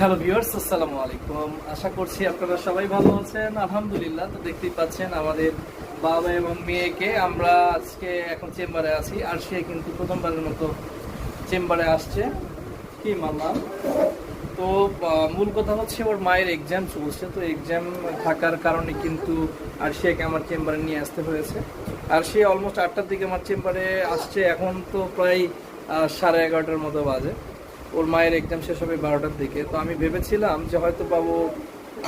Hello viewers আসসালামু আলাইকুম। আশা করছি আপনারা সবাই ভালো আছেন। আলহামদুলিল্লাহ, তো দেখতেই পাচ্ছেন আমাদের বাবা এবং মেয়েকে আমরা আজকে এখন চেম্বারে আছি। আর সে কিন্তু প্রথমবারের মতো চেম্বারে আসছে। কি মানলাম তো মূল কথা হচ্ছে ওর মায়ের এক্সাম চলছে। তো এক্সাম থাকার কারণে কিন্তু আরশিয়াকে আমার চেম্বারে নিয়ে আসতে হয়েছে। আর সে অলমোস্ট আটটার দিকে আমার চেম্বারে আসছে। এখন তো প্রায় সাড়ে এগারোটার মতো বাজে। ওর মায়ের এক্সাম শেষ হবে বারোটার দিকে। তো আমি ভেবেছিলাম যে হয়তো বাবু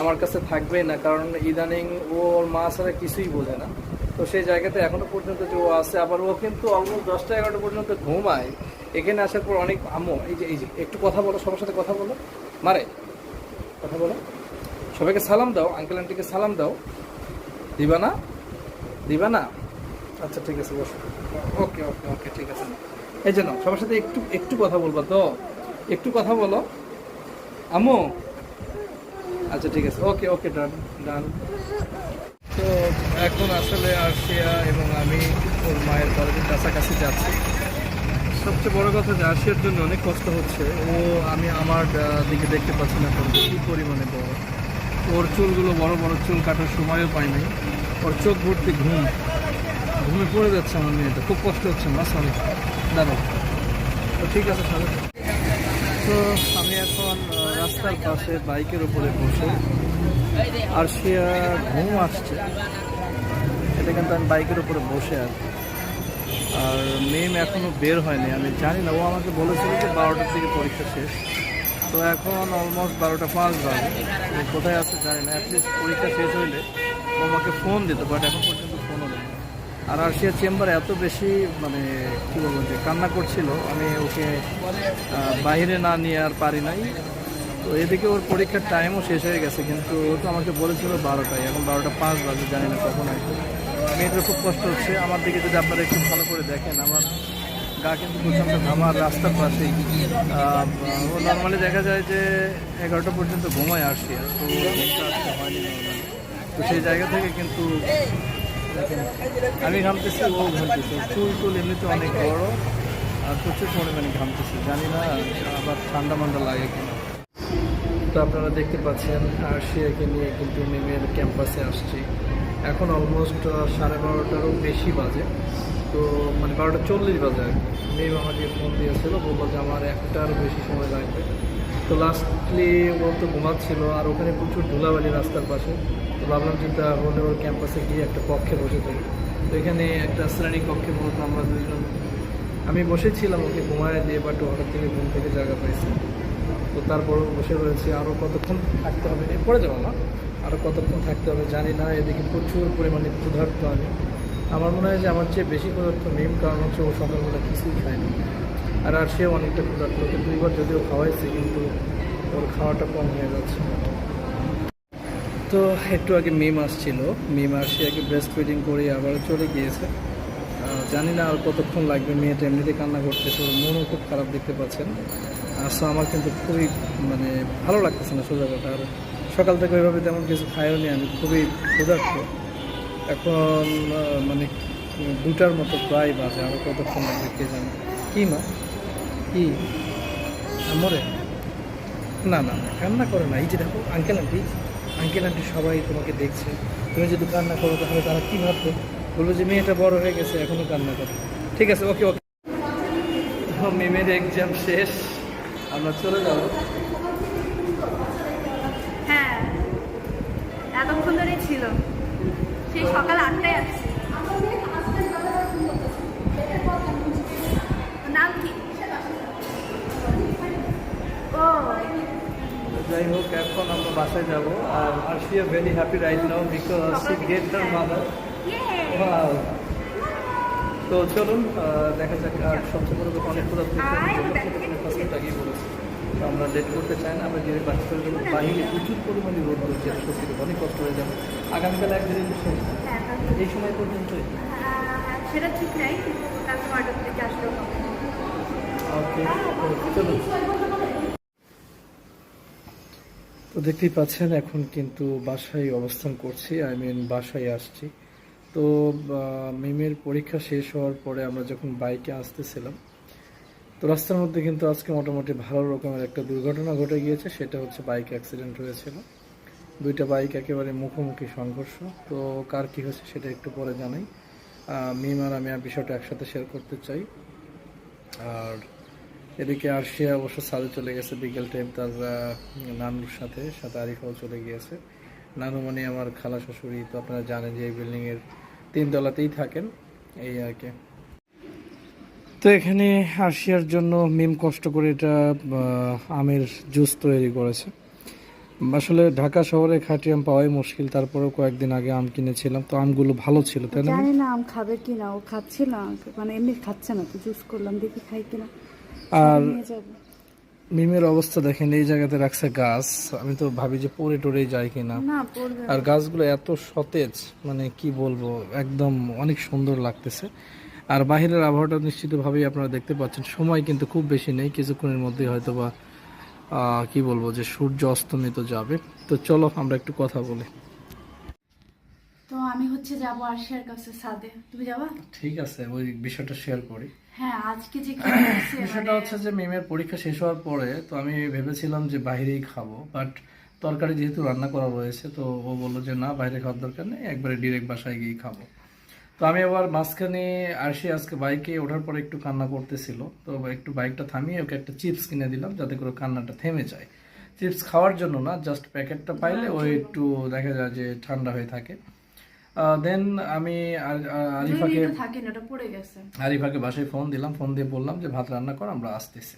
আমার কাছে থাকবে না, কারণ ইদানিং ও ওর মা ছাড়া কিছুই বোঝে না। তো সেই জায়গাতে এখনও পর্যন্ত যে ও আছে, আবার ও কিন্তু অলমোস্ট দশটা এগারোটা পর্যন্ত ঘুমায়। এখানে আসার পর অনেক আমো এই যে এই যে, একটু কথা বলো, সবার সাথে কথা বলো। মারে, কথা বলো। সবাইকে সালাম দাও আঙ্কেল আন্টিকে সালাম দাও। দিবা না? দিবা না? আচ্ছা ঠিক আছে, বসো। ওকে ওকে ওকে, ঠিক আছে। এই জন্য সবার সাথে একটু একটু কথা বলবা তো। একটু কথা বলো। আমু আচ্ছা ঠিক আছে। ওকে ওকে, ডান ডান। তো এখন আসলে আরশিয়া এবং আমি ওর মায়ের বাড়ির কাছাকাছি যাচ্ছি। সবচেয়ে বড় কথা যে আর্শিয়ার জন্য অনেক কষ্ট হচ্ছে। ও আমি আমার দিকে দেখতে পাচ্ছি না কী পরিমাণে বড়। ওর চুলগুলো বড় বড় চুল কাটার সময়ও পাই নাই। ওর চোখ ভর্তি ঘুম। ঘুমে পড়ে যাচ্ছে আমার মেয়েটা। খুব কষ্ট হচ্ছে, মা সরি দাঁড়াও। তো ঠিক আছে সবাই তো আমি এখন রাস্তার পাশে বাইকের উপরে বসে আর সে ঘুম আসছে। এটা কিন্তু আমি বাইকের উপরে বসে আছি। আর মেম এখনও বের হয়নি, আমি জানি না। ও আমাকে বলেছিল যে বারোটার দিকে পরীক্ষা শেষ। তো এখন অলমোস্ট বারোটা পাঁচ ও কোথায় আছে জানি না অ্যাটলিস্ট পরীক্ষা শেষ হইলে ও আমাকে ফোন দিত বাট এখন আর আরশিয়া চেম্বার এত বেশি মানে কী বলব, যে কান্না করছিল, আমি ওকে বাইরে না নিয়ে আর পারি নাই। তো এদিকে ওর পরীক্ষার টাইমও শেষ হয়ে গেছে, কিন্তু ও তো আমাকে বলেছিল বারোটায়, এখন বারোটা পাঁচ বাজে, জানি না কখন আসবে মেয়েটার খুব কষ্ট হচ্ছে। আমার দিকে যদি আপনারা একটু ভালো করে দেখেন, আমার গা কিন্তু প্রচণ্ড ঘামার রাস্তার পাশেই। ও নর্মালি দেখা যায় যে এগারোটা পর্যন্ত ঘুমায় আসি আর তো হয়নি তো সেই জায়গা থেকে কিন্তু আমি ঘামতেছি, ও ঘামতেছে। চুল টুল এমনিতে অনেক বড়, আর প্রচুর পরিমাণে ঘামতেছি। জানি না আবার ঠান্ডা মান্ডা লাগে কিনা। তো আপনারা দেখতে পাচ্ছেন, আরশিয়াকে নিয়ে কিন্তু মেমের ক্যাম্পাসে আসছি। এখন অলমোস্ট সাড়ে বারোটারও বেশি বাজে। তো মানে বারোটা চল্লিশ বাজে আর কি। মেম আমাকে ফোন দিয়েছিল, বলল যে আমার একটার বেশি সময় লাগবে। তো লাস্টলি ও তো ঘুমাচ্ছিল আর ওখানে প্রচুর ধুলাবালি রাস্তার পাশে। তো ভাবলাম যে তাহলে ওর ক্যাম্পাসে গিয়ে একটা কক্ষে বসে থাকি। তো এখানে একটা শ্রেণি কক্ষে মূলত আমরা দুজন আমি বসেছিলাম ওকে ঘুমায় দিয়ে বাট হঠাৎ থেকে ঘুম থেকে জায়গা পাইছে। তো তারপরও বসে রয়েছে। আরও কতক্ষণ থাকতে হবে? পড়ে যাব না আরও কতক্ষণ থাকতে হবে জানি না। এদিকে প্রচুর পরিমাণে ক্ষুধার্ত আমি। আমার মনে হয় যে আমার চেয়ে বেশি ক্ষুধার্ত মেন কারণ হচ্ছে ও সকালবেলা কিছুই খায়নি। আর আর সেও অনেকটা ক্ষুধার্ত দুইবার যদিও খাওয়াইছে, কিন্তু ওর খাওয়াটা কম হয়ে যাচ্ছে। তো একটু আগে মিম আসছিল মিম আসে আগে ব্রেস্ট ফিডিং করে আবার চলে গিয়েছে। জানি না আর কতক্ষণ লাগবে, মেয়েটা এমনিতে কান্না করতেছে, ওর মনও খুব খারাপ দেখতে পাচ্ছেন। আর সো আমার কিন্তু খুবই মানে ভালো লাগতেছে না সোজা কথা, আর সকাল থেকে ওইভাবে তেমন কিছু খাইও নি, আমি খুবই ক্ষুধার্ত। এখন মানে দুটার মতো প্রায় বাজে আরও কতক্ষণ লাগবে কে জানে। কি মা? কি? মরে না না না, কান্না করে না। এই যে দেখো আঙ্কেল আন্টি আঙ্কেল আন্টি সবাই তোমাকে দেখছে। তুমি যদি কান্না করো, তাহলে তারা কী ভাববে? বলব যে, মেয়েটা বড় হয়ে গেছে এখনও কান্না করে। ঠিক আছে, ওকে ওকে। মেমের এক্সাম শেষ। আমরা চলে যাব। হ্যাঁ এতক্ষণ ছিল। সেই সকাল আটটায় আসছি। বাসায় যাব। আর আর she are very happy right now because she get her mother তো চলুন দেখা যাক আর সবচেয়ে বড় কথা অনেক ফার্স্ট আগেই বলেছি। আমরা লেট করতে চাই না আমরা গিয়ে বাচ্চাদের জন্য বাহিরে প্রচুর পরিমাণে রোদ রয়েছে এটা সত্যি অনেক কষ্ট হয়ে যাবে। আগামীকাল একদিন শেষ হ্যাঁ, এই সময় পর্যন্তই। আহ, সেটা ঠিক নাই ওকে চলুন। তো দেখতেই পাচ্ছেন, এখন কিন্তু বাসায় অবস্থান করছি আই মিন বাসায় আসছি। তো মিমের পরীক্ষা শেষ হওয়ার পরে আমরা যখন বাইকে আসতেছিলাম, তো রাস্তার মধ্যে কিন্তু আজকে মোটামুটি ভালো রকমের একটা দুর্ঘটনা ঘটে গিয়েছে, সেটা হচ্ছে বাইক অ্যাক্সিডেন্ট হয়েছিল। দুইটা বাইক একেবারে মুখোমুখি সংঘর্ষ, তো কার কি হয়েছে সেটা একটু পরে জানাই। মিম আর আমি আর বিষয়টা একসাথে শেয়ার করতে চাই। আর এদিকে আরশিয়া অবশ্য সাদে চলে গেছে বিকেল টাইম তার নানুর সাথে সাথে আরিফাও চলে গিয়েছে। নানু মানে আমার খালা শাশুড়ি, তো আপনারা জানেন যে এই বিল্ডিংয়ের তিনতলাতেই থাকেন, এই আর কি। তো এখানে আরশিয়ার জন্য মিম কষ্ট করে এটা আমের জুস তৈরি করেছে। আসলে ঢাকা শহরে খাঁটি আম পাওয়াই মুশকিল, তারপরেও কয়েকদিন আগে আম কিনেছিলাম, তো আমগুলো ভালো ছিল, তাই না আম খাবে কিনা, ও খাচ্ছিল মানে এমনি খাচ্ছে না, তো জুস করলাম, দেখি খাই কিনা। আর মিমের অবস্থা দেখেন এই জায়গাতে রাখছে গাছ। আমি তো ভাবি যে পড়ে টরে যায় কিনা। আর গাছগুলো এত সতেজ মানে কি বলব একদম অনেক সুন্দর লাগতেছে। আর বাহিরের আবহাওয়াটা নিশ্চিতভাবেই আপনারা দেখতে পাচ্ছেন সময় কিন্তু খুব বেশি নেই কিছুক্ষণের মধ্যেই হয়তো বা কি বলব যে সূর্য অস্তমিত যাবে। তো চলো আমরা একটু কথা বলি। তো আমি হচ্ছে যাব আরশিয়ার কাছে সাদে তুমি যাবা? ঠিক আছে ওই বিষয়টা শেয়ার করি। হ্যাঁ আজকে যে বিষয়টা হচ্ছে যে মিমের পরীক্ষা শেষ হওয়ার পরে তো আমি ভেবেছিলাম যে বাইরেই খাব বাট তরকারি যেহেতু রান্না করা রয়েছে তো ও বলল যে না বাইরে খাওয়ার দরকার নেই একবারে ডিরেক্ট বাসায় গিয়ে খাব। তো আমি আবার মাঝখানে আসি আজকে বাইকে ওঠার পরে একটু কান্না করতেছিল তো একটু বাইকটা থামিয়ে ওকে একটা চিপস কিনে দিলাম যাতে করে কান্নাটা থেমে যায়। চিপস খাওয়ার জন্য না জাস্ট প্যাকেটটা পাইলে ও একটু দেখা যায় যে ঠান্ডা হয়ে থাকে। দেন আমি আরিফাকে আরিফাকে বাসায় ফোন দিলাম ফোন দিয়ে বললাম যে ভাত রান্না কর আমরা আসতেছি।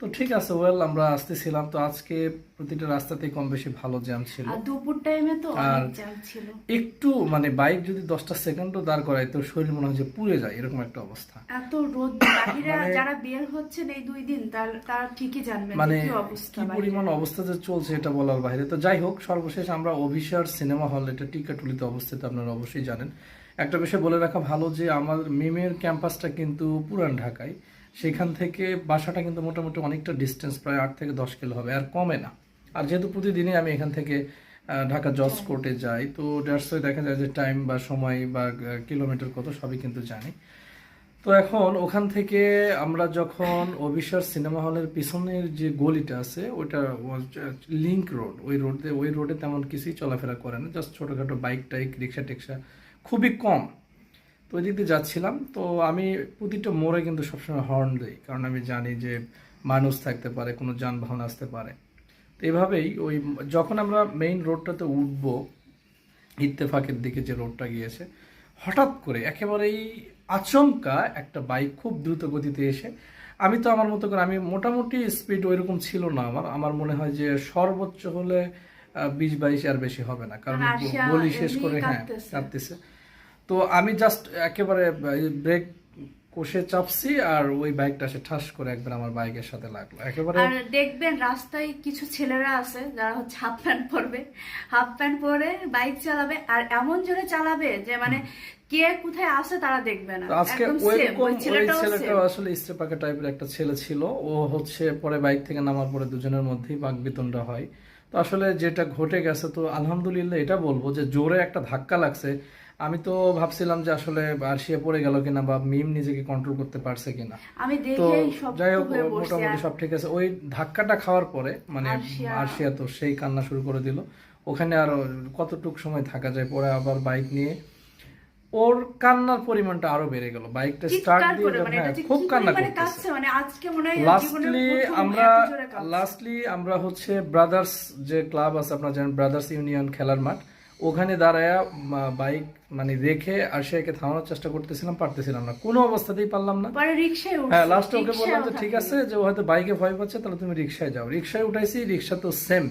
তো ঠিক আছে ওয়েল আমরা আসতেছিলাম। তো আজকে প্রতিটা রাস্তাতে কম বেশি ভালো জ্যাম ছিল। আর দুপুর টাইমে তো আর- অনেক জ্যাম ছিল। একটু মানে বাইক যদি দশটা সেকেন্ডও দাঁড় করায় তো শরীর মনে হয় যে পুড়ে যায় এরকম একটা অবস্থা। এত রোদ বাহিরে যারা বের হচ্ছেন এই দুই দিন তার- তারা ঠিকই জানবেন মানে কি পরিমাণ অবস্থা যে চলছে এটা বলার বাইরে। তো যাই হোক সর্বশেষ আমরা অভিশার সিনেমা হল এটা টিকাটুলিতে অবস্থিত আপনারা অবশ্যই জানেন। একটা বিষয় বলে রাখা ভালো যে আমার মিমের ক্যাম্পাসটা কিন্তু পুরান ঢাকায়। সেখান থেকে বাসাটা কিন্তু মোটামুটি অনেকটা ডিস্টেন্স প্রায় আট থেকে দশ কিলো হবে আর কমে না। আর যেহেতু প্রতিদিনই আমি এখান থেকে ঢাকা জজ কোর্টে যাই তো দ্যাটস দেখা যায় যে টাইম বা সময় বা কিলোমিটার কত সবই কিন্তু জানি। তো এখন ওখান থেকে আমরা যখন অবিশ্বাস সিনেমা হলের পিছনের যে গলিটা আছে ওটা লিংক রোড ওই রোডে ওই রোডে তেমন কিছুই চলাফেরা করে না জাস্ট ছোটোখাটো বাইক টাইক রিক্সা টিক্সা খুবই কম। তো ওই দিক দিয়ে যাচ্ছিলাম। তো আমি প্রতিটা মোড়ে কিন্তু সবসময় হর্ন দিই। কারণ আমি জানি যে মানুষ থাকতে পারে কোনো যানবাহন আসতে পারে। তো এইভাবেই ওই যখন আমরা মেইন রোডটাতে উঠবো ইত্তেফাকের দিকে যে রোডটা গিয়েছে হঠাৎ করে একেবারেই আচমকা একটা বাইক খুব দ্রুত গতিতে এসে আমি তো আমার মতো করে আমি মোটামুটি স্পিড ওইরকম ছিল না আমার। আমার মনে হয় যে সর্বোচ্চ হলে বিশ বাইশ আর বেশি হবে না। কারণ গলি শেষ করে হ্যাঁ কাঁপতেছে। তো আমি জাস্ট একেবারে ব্রেক কষে চাপছি আর ওই বাইকটা সে ঠাস করে একবার আমার বাইকের সাথে লাগল। একেবারে আর দেখবেন রাস্তায় কিছু ছেলেরা আছে যারা হচ্ছে হাফ প্যান্ট পরবে। হাফ প্যান্ট পরে বাইক চালাবে আর এমন জোরে চালাবে যে মানে কে কোথায় আছে তারা দেখবে না। আজকে ওই same, রকম ওই ওই ছেলেটাও ছেলেটাও same। আসলে ইস্তেপাকা টাইপের একটা ছেলে ছিল। ও হচ্ছে পরে বাইক থেকে নামার পরে দুজনের মধ্যেই বাকবিতণ্ডা হয়। তো আসলে যেটা ঘটে গেছে তো আলহামদুলিল্লাহ এটা বলব যে জোরে একটা ধাক্কা লাগছে। আমি তো ভাবছিলাম যে আসলে আরশিয়া পড়ে গেল কিনা বা মিম নিজেকে কন্ট্রোল করতে পারছে কিনা। আমি তো সব যাই হোক মোটামুটি সব ঠিক আছে। ওই ধাক্কাটা খাওয়ার পরে মানে আরশিয়া। তো সেই কান্না শুরু করে দিল। ওখানে আর কতটুক সময় থাকা যায় পরে আবার বাইক নিয়ে ওর কান্নার পরিমাণটা আরও বেড়ে গেল। বাইকটা স্টার্ট দিয়ে মানে হ্যাঁ খুব কান্না করতেছে। মানে আজকে মনে হয় লাস্টলি আমরা। লাস্টলি আমরা হচ্ছে ব্রাদার্স যে ক্লাব আছে আপনারা জানেন ব্রাদার্স ইউনিয়ন খেলার মাঠ ওখানে দাঁড়ায়া বাইক মানে রেখে আরশিয়াকে থামানোর চেষ্টা করতেছিলাম পারতেছিলাম না। কোনো অবস্থাতেই পারলাম না। উঠছে হ্যাঁ লাস্টে ওকে বললাম যে ঠিক আছে যে ও হয়তো বাইকে ভয় পাচ্ছে তাহলে তুমি রিক্সায় যাও। রিক্সায় উঠাইছি রিক্সা তো সেম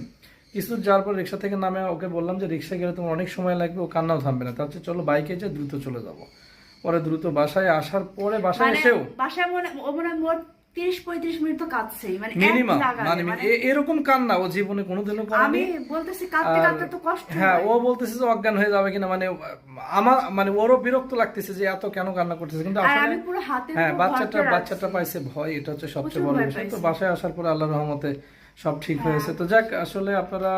কিছু যাওয়ার পর রিক্সা থেকে নামে ওকে বললাম যে রিক্সায় গেলে তোমার অনেক সময় লাগবে ও কান্নাও থামবে না। তার চলো বাইকে যে দ্রুত চলে যাব। পরে দ্রুত বাসায় আসার পরে বাসায় মানে এসেও বাসায় মনে ও মনে মোট তিরিশ পঁয়ত্রিশ মিনিট তো কাঁদছেই। মানে মিনিমাম মানে এরকম কান্না ও জীবনে কোনোদিনও আমি বলতেছি কাঁদতে কাঁদতে তো কষ্ট হ্যাঁ ও বলতেছে যে অজ্ঞান হয়ে যাবে কিনা? মানে আমার মানে ওরও বিরক্ত লাগতেছে যে এত কেন কান্না করতেছে। কিন্তু আসলে হ্যাঁ বাচ্চাটা বাচ্চাটা পাইছে ভয় এটা হচ্ছে সবচেয়ে বড় বিষয়। তো বাসায় আসার পরে আল্লাহর রহমতে সব ঠিক হ্যাঁ। হয়েছে। তো যাক আসলে আপনারা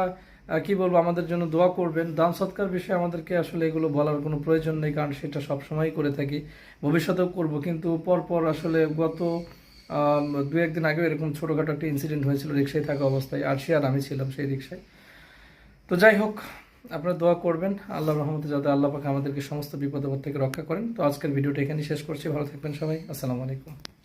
কি বলব আমাদের জন্য দোয়া করবেন। দান সৎকার বিষয়ে আমাদেরকে আসলে এগুলো বলার কোনো প্রয়োজন নেই কারণ সেটা সব সময় করে থাকি। ভবিষ্যতেও করব কিন্তু পরপর আসলে গত দু একদিন আগেও এরকম ছোটোখাটো একটা ইনসিডেন্ট হয়েছিল রিক্সায় থাকা অবস্থায়। আরশি আর আমি ছিলাম সেই রিক্সায় তো যাই হোক আপনারা দোয়া করবেন। আল্লাহ রহমতে যাতে আল্লাহ পাকে আমাদেরকে সমস্ত বিপদ থেকে রক্ষা করেন। তো আজকের ভিডিওটা এখানেই শেষ করছি। ভালো থাকবেন সবাই। আসসালামু আলাইকুম।